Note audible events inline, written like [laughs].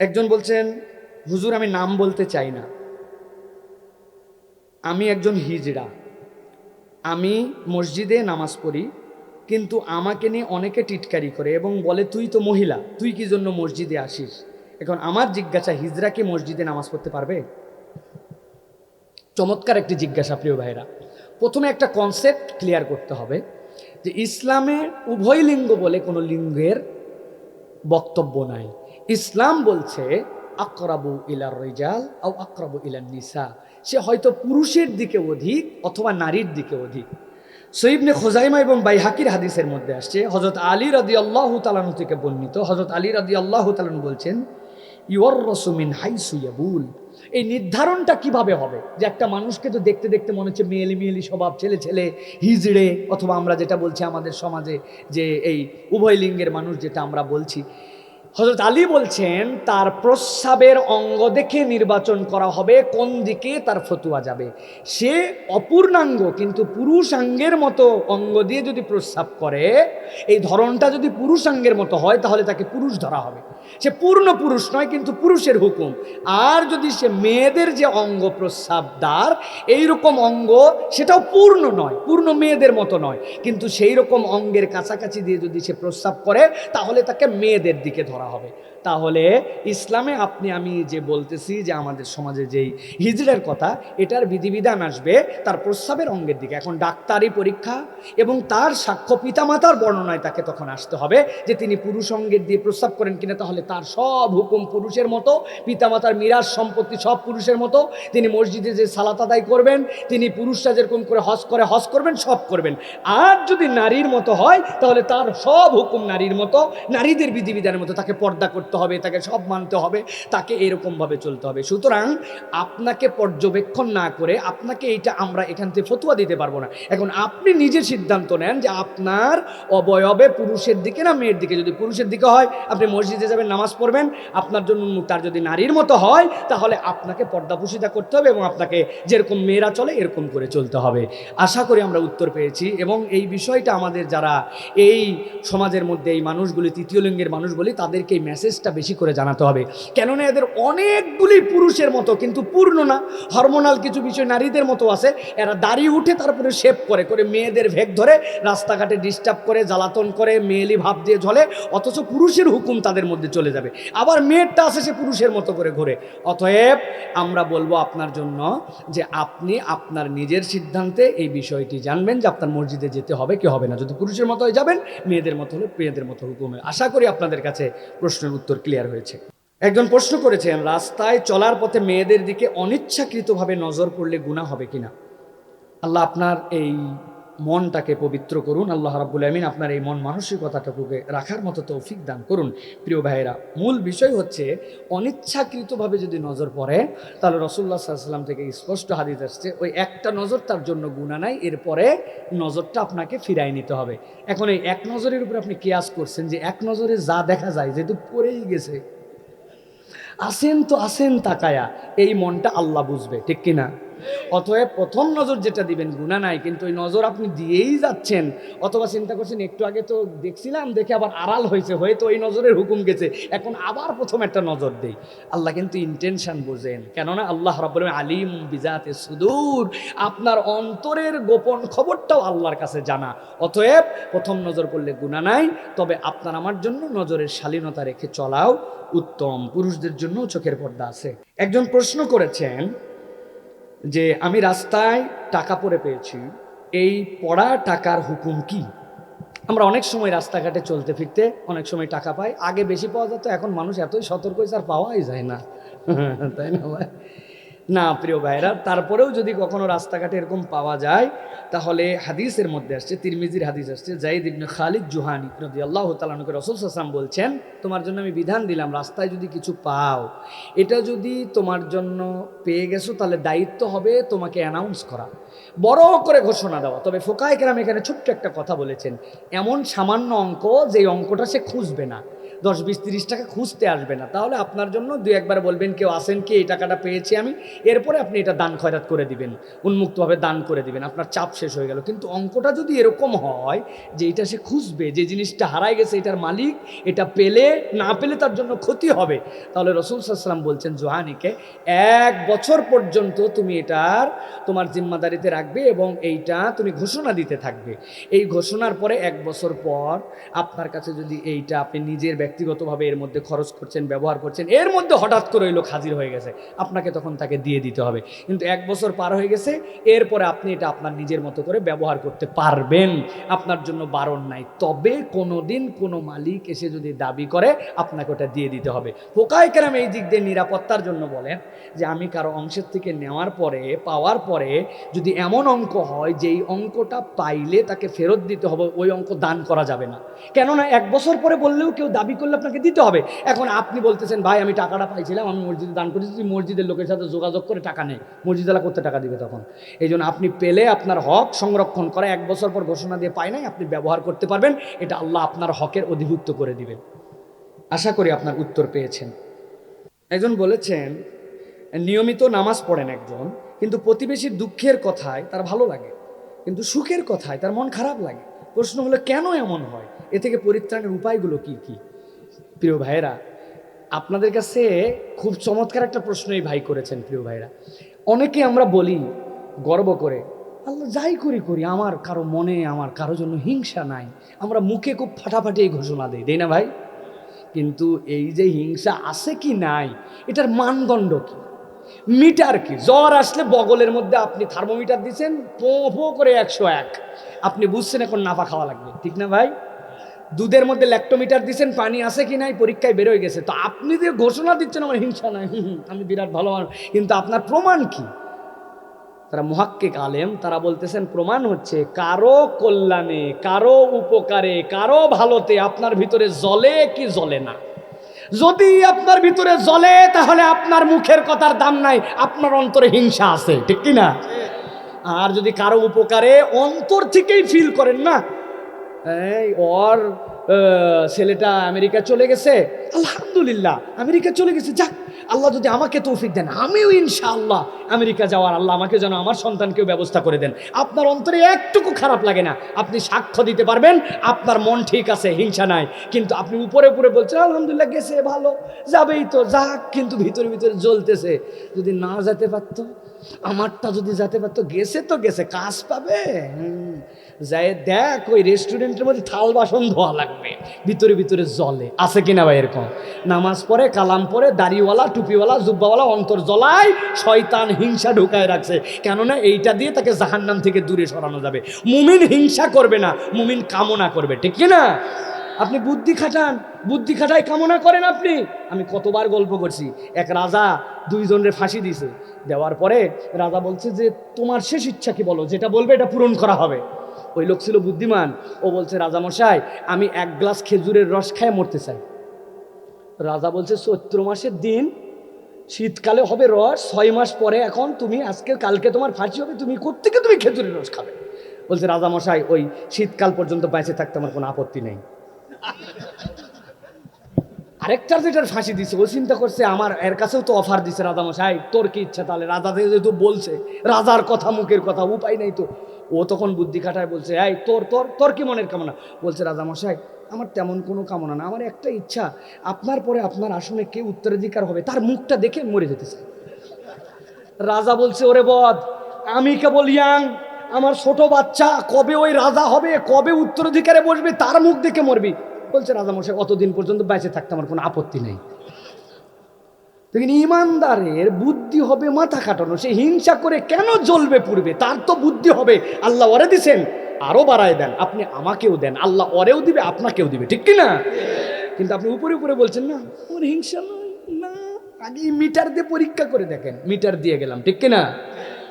একজন বলছেন, হুজুর, আমি নাম বলতে চাই না। আমি একজন হিজড়া। আমি মসজিদে নামাজ পড়ি, কিন্তু আমাকে নিয়ে অনেকে টিটকারি করে এবং বলে, তুই তো মহিলা, তুই কি জন্য মসজিদে আসিস? এখন আমার জিজ্ঞাসা, হিজড়া কি মসজিদে নামাজ পড়তে পারবে? চমৎকার একটি জিজ্ঞাসা, প্রিয় ভাইরা প্রথমে একটা কনসেপ্ট ক্লিয়ার করতে হবে যে ইসলামে উভয় লিঙ্গ বলে কোনো লিঙ্গের বক্তব্য নাই। ইসলাম বলছে, আকরাবু ইলার রিজাল আও আকরাবু ইলার নিসা। সে হয়তো পুরুষের দিকে অধিক অথবা নারীর দিকে অধিক। সৈবনে খোজাইমা এবং বাইহাকির হাদিসের মধ্যে আসছে হজরত আলী রদি আল্লাহ তালানু থেকে বর্ণিত হজরত আলী রদি আল্লাহ তালানু বলছেন ইয়র রসুমিন হাই সুয়াবুল এই নির্ধারণটা কীভাবে হবে? যে একটা মানুষকে তো দেখতে দেখতে মনে হচ্ছে মেয়েলি মেয়েলি স্বভাব, ছেলে ছেলে, হিজড়ে, অথবা আমরা যেটা বলছি আমাদের সমাজে যে এই উভয় লিঙ্গের মানুষ যেটা আমরা বলছি। হজরত আলী বলছেন, তার প্রস্রাবের অঙ্গ দেখে নির্বাচন করা হবে, কোন দিকে তার ফতুয়া যাবে? সে অপূর্ণাঙ্গ, কিন্তু পুরুষাঙ্গের মতো অঙ্গ দিয়ে যদি প্রস্রাব করে, এই ধরনটা যদি পুরুষাঙ্গের মতো হয়, তাহলে তাকে পুরুষ ধরা হবে। সে পূর্ণ পুরুষ নয়, কিন্তু পুরুষের হুকুম। আর যদি সে মেয়েদের যে অঙ্গ প্রস্রাব দ্বার এইরকম অঙ্গ সেটাও পূর্ণ নয়, পূর্ণ মেয়েদের মতো নয়। কিন্তু সেই রকম অঙ্গের কাছাকাছি দিয়ে যদি সে প্রস্রাব করে, তাহলে তাকে মেয়েদের দিকে ধরা হবে। তাহলে ইসলামে আপনি, আমি যে বলতেছি যে আমাদের সমাজে যেই হিজড়ের কথা, এটার বিধিবিধান আসবে তার প্রস্রাবের অঙ্গের দিকে। এখন ডাক্তারি পরীক্ষা এবং তার সাক্ষ্য পিতামাতার বর্ণনায় তাকে তখন আসতে হবে যে তিনি পুরুষ অঙ্গের দিয়ে প্রস্রাব করেন কিনা, তাহলে তার সব হুকুম পুরুষের মতো, পিতামাতার মিরাজ সম্পত্তি সব পুরুষের মতো, তিনি মসজিদে যে সালাত আদায় করবেন, তিনি পুরুষরা যেরকম করে হজ করে, হজ করবেন, সব করবেন। আর যদি নারীর মতো হয়, তাহলে তার সব হুকুম নারীর মতো, নারীদের বিধিবিধানের মতো তাকে পর্দা করতে হবে, তাকে সব মানতে হবে, তাকে এরকমভাবে চলতে হবে। সুতরাং আপনাকে পর্যবেক্ষণ না করে আপনাকে এইটা আমরা এখান থেকে ফতুয়া দিতে পারব না। এখন আপনি নিজে সিদ্ধান্ত নেন যে আপনার অবয়বে পুরুষের দিকে না মেয়ের দিকে। যদি পুরুষের দিকে হয়, আপনি মসজিদে যাবেন, নামাজ পড়বেন, আপনার জন্য তার যদি নারীর মতো হয়, তাহলে আপনাকে পর্দাপুষিতা করতে হবে এবং আপনাকে যেরকম মেয়েরা চলে, এরকম করে চলতে হবে। আশা করি আমরা উত্তর পেয়েছি এবং এই বিষয়টা আমাদের যারা এই সমাজের মধ্যে এই মানুষগুলি, তৃতীয় লিঙ্গের মানুষ বলি তাদেরকে এই মেসেজটা বেশি করে জানাতে হবে। কেননা এদের অনেকগুলি পুরুষের মতো কিন্তু পূর্ণ না হরমোনাল কিছু বিষয় নারীদের মতো আছে, এরা দাড়ি উঠে তারপরে শেপ করে করে মেয়েদের ভেগ ধরে রাস্তাঘাটে ডিস্টার্ব করে, জ্বালাতন করে, মেয়েলি ভাব দিয়ে ঝলে অথচ পুরুষের হুকুম তাদের মধ্যে চলে যাবে। আবার মেয়েরটা আছে সে পুরুষের মতো করে ঘোরে। অতএব আমরা বলব আপনার জন্য যে আপনি আপনার নিজের সিদ্ধান্তে এই বিষয়টি জানবেন যে আপনার মসজিদে যেতে হবে কি হবে না। যদি পুরুষের মতো হয়ে যাবেন, মেয়েদের মতো হলে মেয়েদের মতো হুকুমে আশা করি আপনাদের কাছে প্রশ্নের উত্তর ক্লিয়ার হয়েছে। একজন প্রশ্ন করেছেন, রাস্তায় চলার পথে মেয়েদের দিকে অনিচ্ছাকৃতভাবে নজর পড়লে গুণা হবে কিনা? আল্লাহ আপনার এই মনটাকে পবিত্র করুন। আল্লাহ রাব্বুল আমিন আপনার এই মন মানসিকতাটাকে রাখার মতো তৌফিক দান করুন। প্রিয় ভাইয়েরা, মূল বিষয় হচ্ছে অনিচ্ছাকৃতভাবে যদি নজর পড়ে, তাহলে রসুল্লাহ সাল্লাম থেকে স্পষ্ট হাদিস আসছে, ওই একটা নজর তার জন্য গুণা নাই, এরপরে নজরটা আপনাকে ফিরাই নিতে হবে। এখন এই এক নজরের উপরে আপনি কেয়াস করছেন যে এক নজরে যা দেখা যায়, যেহেতু পড়েই গেছে, আসেন তো আসেন তাকায়া, এই মনটা আল্লাহ বুঝবে, ঠিক কিনা? অতএব প্রথম নজর যেটা দিবেন গুণা নাই, কিন্তু ওই নজর আপনি দিয়েই যাচ্ছেন। অথবা চিন্তা করছেন, একটু আগে তো দেখছিলাম, দেখে আবার আড়াল হয়েছে, হয়তো ওই নজরের হুকুম গেছে। এখন আবার প্রথম একটা নজর দেই। আল্লাহ কিন্তু ইন্টেনশন বোঝেন। কেননা আল্লাহ রব্বুল আলিম বিজাতে সুদূর। আপনার অন্তরের গোপন খবরটাও আল্লাহর কাছে জানা। অতএব প্রথম নজর করলে গুণা নাই, তবে আপনার আমার জন্য নজরের শালীনতা রেখে চলাও উত্তম। পুরুষদের জন্য চোখের পর্দা আছে। একজন প্রশ্ন করেছেন যে আমি রাস্তায় টাকা পরে পেয়েছি, এই পড়া টাকার হুকুম কি? আমরা অনেক সময় রাস্তাঘাটে চলতে ফিরতে অনেক সময় টাকা পাই। আগে বেশি পাওয়া যেত, এখন মানুষ এতই সতর্ক আর পাওয়াই যায় না। [laughs] তাই না ভাই? না, প্রিয় ভাইরা তারপরেও যদি কখনো রাস্তাঘাটে এরকম পাওয়া যায়, তাহলে হাদিসের মধ্যে আসছে, তিরমিজির হাদিস আসছে, জাইদ ইবনে খালিদ জুহানি রদি আল্লাহ তালানুকে রসুল সাসাম বলছেন, তোমার জন্য আমি বিধান দিলাম, রাস্তায় যদি কিছু পাও, এটা যদি তোমার জন্য পেয়ে গেছো, তাহলে দায়িত্ব হবে তোমাকে অ্যানাউন্স করা। বড় করে ঘোষণা দেওয়া। তবে ফোকায় কেরাম এখানে ছোট্ট একটা কথা বলেছেন, এমন সামান্য অঙ্ক যে অঙ্কটা সে খুঁজবে না। দশ বিশ তিরিশ টাকা খুঁজতে আসবে না। তাহলে আপনার জন্য দুই একবার বলবেন, কেউ আসেন কি? এই টাকাটা পেয়েছি আমি। এরপরে আপনি এটা দান খয়রাত করে দিবেন, উন্মুক্তভাবে দান করে দিবেন, আপনার চাপ শেষ হয়ে গেল। কিন্তু অঙ্কটা যদি এরকম হয় যে এটা সে খুঁজবে, যে জিনিসটা হারাই গেছে, এটার মালিক, এটা পেলে, না পেলে তার জন্য ক্ষতি হবে। তাহলে রসুল সাল্লাম বলছেন, জোহানিকে, এক বছর পর্যন্ত তুমি এটার তোমার জিম্মাদারিতে রাখবে এবং এইটা তুমি ঘোষণা দিতে থাকবে। এই ঘোষণার পরে এক বছর পর আপনার কাছে যদি এইটা আপনি নিজের ব্যক্তিগতভাবে এর মধ্যে খরচ করছেন, ব্যবহার করছেন, এর মধ্যে হঠাৎ করে ওই লোক হাজির হয়ে গেছে। আপনাকে তখন তাকে দিয়ে দিতে হবে। কিন্তু এক বছর পার হয়ে গেছে, এরপরে আপনি এটা আপনার নিজের মতো করে ব্যবহার করতে পারবেন। আপনার জন্য বারণ নাই। তবে কোনো দিন কোনো মালিক এসে যদি দাবি করে, আপনাকে ওটা দিয়ে দিতে হবে। হোকায় কেরাম এই দিক দিয়ে নিরাপত্তার জন্য বলেন যে, আমি কারও অংশের থেকে নেওয়ার পরে, পাওয়ার পরে যদি এমন অঙ্ক হয়, যেই অঙ্কটা পাইলে তাকে ফেরত দিতে হবে, ওই অঙ্ক দান করা যাবে না। কেননা এক বছর পরে বললেও কেউ দাবি করলে আপনাকে দিতে হবে। এখন আপনি বলতেছেন, ভাই, আমি টাকাটা পাইছিলাম, আমি মসজিদে দান করেছি, তুই মসজিদের লোকের সাথে যোগাযোগ করে টাকা নেই মসজিদালা করতে টাকা দিবে তখন। এই জন্য আপনি পেলে আপনার হক সংরক্ষণ করা, এক বছর পর ঘোষণা দিয়ে পায় নাই, আপনি ব্যবহার করতে পারবেন, এটা আল্লাহ আপনার হকের অধিভুক্ত করে দিবেন আশা করি আপনার উত্তর পেয়েছেন। একজন বলেছেন, নিয়মিত নামাজ পড়েন একজন, কিন্তু প্রতিবেশীর দুঃখের কথায় তার ভালো লাগে, কিন্তু সুখের কথায় তার মন খারাপ লাগে। প্রশ্ন হলো, কেন এমন হয়? এ থেকে পরিত্রাণের উপায়গুলো কি কি? প্রিয় ভাইয়েরা, আপনাদের কাছে খুব চমৎকার একটা প্রশ্ন এই ভাই করেছেন, প্রিয় ভাইরা অনেকে আমরা বলি, গর্ব করে, আল্লাহ যাই করি করি, আমার কারও মনে, আমার কারও জন্য হিংসা নাই। আমরা মুখে খুব ফাটাফাটি এই ঘোষণা দিই তাই না ভাই? কিন্তু এই যে হিংসা আছে কি নাই, এটার মানদণ্ড কি? মিটার কি? জ্বর আসলে বগলের মধ্যে আপনি থার্মোমিটার দিচ্ছেন পো পো করে একশো এক। আপনি বুঝছেন এখন নাফা খাওয়া লাগবে, ঠিক না ভাই? দুধের মধ্যে ল্যাক্টোমিটার দিচ্ছেন পানি আছে কি নাই, পরীক্ষায় বেরোয় গেছে। তো আপনি যে ঘোষণা দিচ্ছেন, আমার হিংসা নাই। আমি বিরাট ভালো মানুষ। কিন্তু আপনার প্রমাণ কি? তারা মুহাক্কিক আলেম, তারা বলতেছেন, প্রমাণ হচ্ছে কারও কল্যাণে, কারও উপকারে, কারও ভালোতে আপনার ভিতরে জলে কি জ্বলে না। যদি আপনার ভিতরে জ্বলে, তাহলে আপনার মুখের কথার দাম নাই, আপনার অন্তরে হিংসা আছে, ঠিক কি না? আর যদি কারও উপকারে অন্তর থেকেই ফিল করেন না ওর ছেলেটা আমেরিকা চলে গেছে। আলহামদুলিল্লাহ আমেরিকা চলে গেছে। যাক আল্লাহ যদি আমাকে তৌফিক দেন, আমিও ইনশাআল্লাহ আমেরিকা যাওয়ার আল্লাহ আমাকে যেন আমার সন্তানকেও ব্যবস্থা করে দেন। আপনার অন্তরে একটুকু খারাপ লাগে না, আপনি সাক্ষ্য দিতে পারবেন, আপনার মন ঠিক আছে, হিংসা নাই। কিন্তু আপনি উপরে উপরে বলছেন, আলহামদুলিল্লাহ, গেছে, ভালো, যাবেই তো, যাক, কিন্তু ভিতরে ভিতরে জ্বলতেছে। যদি না যেতে পারতো, আমারটা যদি যেতে পারতো, গেছে তো গেছে, কাজ পাবে। যাই দেখ, ওই রেস্টুরেন্টের মধ্যে থাল বাসন ধোয়া লাগবে। ভিতরে ভিতরে জলে আছে কিনা ভাই এরকম? নামাজ পড়ে, কালাম পড়ে, দাড়িওয়ালা, টুপিওয়ালা, জুব্বাওয়ালা, অন্তর জ্বলায়, শয়তান হিংসা ঢুকায় রাখছে। কেননা এইটা দিয়ে তাকে জাহান্নাম থেকে দূরে সরানো যাবে। মুমিন হিংসা করবে না, মুমিন কামনা করবে, ঠিক কি না আপনি বুদ্ধি খাটান, বুদ্ধি খাটায় কামনা করেন আপনি। আমি কতবার গল্প করছি, এক রাজা দুইজনের ফাঁসি দিয়েছে দেওয়ার পরে রাজা বলছে যে, তোমার শেষ ইচ্ছা কি বলো? যেটা বলবে এটা পূরণ করা হবে। ওই লোক ছিল বুদ্ধিমান। ও বলছে রাজামশাই আমি এক গ্লাস খেজুরের রস খায় মরতে চাই। রাজা বলছে, চৈত্র মাসের দিন, শীতকালে হবে রস, ছয় মাস পরে এখন তুমি আজকে, কালকে তোমার ফাঁসি হবে, তুমি কোত্থেকে তুমি খেজুরের রস খাবে? বলছে রাজামশাই ওই শীতকাল পর্যন্ত বেঁচে থাকতে আমার কোনো আপত্তি নেই। আরেকটার যেটার ফাঁসি দিছে, ও চিন্তা করছে, আমার, এর কাছেও তো অফার দিছে রাজামশাই তোর কি ইচ্ছা তাহলে? রাজা যেহেতু বলছে, রাজার কথা, মুখের কথা, উপায় নাই তো। ও তখন বুদ্ধি খাটায় বলছে, এই, তোর তোর তোর কি মনের কামনা? বলছে রাজামশাই আমার তেমন কোনো কামনা না। আমার একটা ইচ্ছা, আপনার পরে আপনার আসনে কে উত্তরাধিকার হবে, তার মুখটা দেখে মরে যেতে চাই। রাজা বলছে, ওরে বদ, আমি কেবল ইয়াং, আমার ছোট বাচ্চা, কবে ওই রাজা হবে, কবে উত্তরাধিকারে বসবে, তার মুখ দেখে মরবি? বলছে রাজামশাই অতদিন পর্যন্ত বেঁচে থাকতে আমার কোনো আপত্তি নেই। দেখুন, ইমানদারের বুদ্ধি হবে, মাথা কাটানো সে হিংসা করে কেন জ্বলবে পূর্বে? তার তো বুদ্ধি হবে। আল্লাহ ওরে দিছেন আরও বাড়ায় দেন, আপনি আমাকেও দেন। আল্লাহ ওরেও দিবে, আপনাকেও দিবে, ঠিক কি না কিন্তু আপনি উপরে উপরে বলছেন, না ওর হিংসা নয়, না। আগে মিটার দিয়ে পরীক্ষা করে দেখেন, মিটার দিয়ে গেলাম, ঠিক কি না